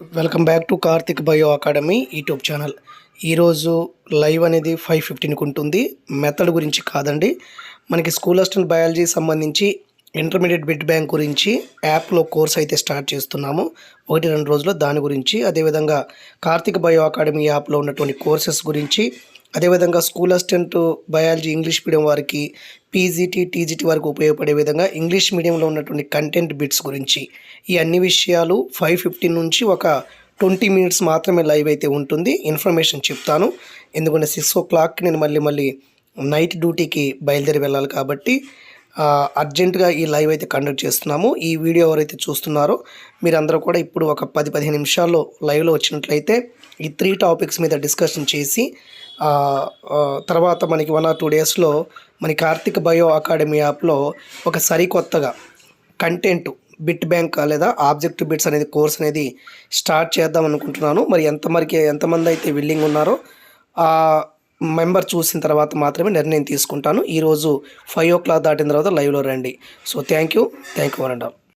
Welcome back to Karthik bio academy YouTube channel. ఈరోజు live అనేది five ఫిఫ్టీన్కి ఉంటుంది. మెథడ్ గురించి కాదండి. మనకి స్కూల్ అసిస్టెంట్ బయాలజీ సంబంధించి ఇంటర్మీడియట్ బిడ్ బ్యాంక్ గురించి యాప్లో కోర్స్ అయితే స్టార్ట్ చేస్తున్నాము. ఒకటి రెండు రోజుల్లో దాని గురించి అదేవిధంగా కార్తిక్ బయో అకాడమీ యాప్లో ఉన్నటువంటి కోర్సెస్ గురించి అదేవిధంగా school assistant biology English medium వారికి పీజీటీ టీజీటీ వారికి ఉపయోగపడే విధంగా ఇంగ్లీష్ మీడియంలో ఉన్నటువంటి కంటెంట్ బిట్స్ గురించి. ఈ అన్ని విషయాలు ఫైవ్ ఫిఫ్టీన్ నుంచి ఒక ట్వంటీ మినిట్స్ మాత్రమే లైవ్ అయితే ఉంటుంది. ఇన్ఫర్మేషన్ చెప్తాను. ఎందుకంటే సిక్స్ ఓ క్లాక్కి నేను మళ్ళీ మళ్ళీ నైట్ డ్యూటీకి బయలుదేరి వెళ్ళాలి కాబట్టి అర్జెంటుగా ఈ లైవ్ అయితే కండక్ట్ చేస్తున్నాము. ఈ వీడియో ఎవరైతే చూస్తున్నారో మీరందరూ కూడా ఇప్పుడు ఒక పది పదిహేను నిమిషాల్లో లైవ్లో వచ్చినట్లయితే ఈ త్రీ టాపిక్స్ మీద డిస్కషన్ చేసి తర్వాత మనకి వన్ ఆర్ టూ డేస్లో మన కార్తిక్ బయో అకాడమీ యాప్లో ఒక సరికొత్తగా కంటెంట్ బిట్ బ్యాంక్ లేదా ఆబ్జెక్ట్ బిట్స్ అనేది కోర్స్ అనేది స్టార్ట్ చేద్దాం అనుకుంటున్నాను. మరి ఎంతమరికి ఎంతమంది అయితే విల్లింగ్ ఉన్నారో మెంబర్ చూసిన తర్వాత మాత్రమే నిర్ణయం తీసుకుంటాను. ఈరోజు ఫైవ్ ఓ క్లాక్ దాటిన తర్వాత లైవ్లో రండి. So thank you. Thank you one and all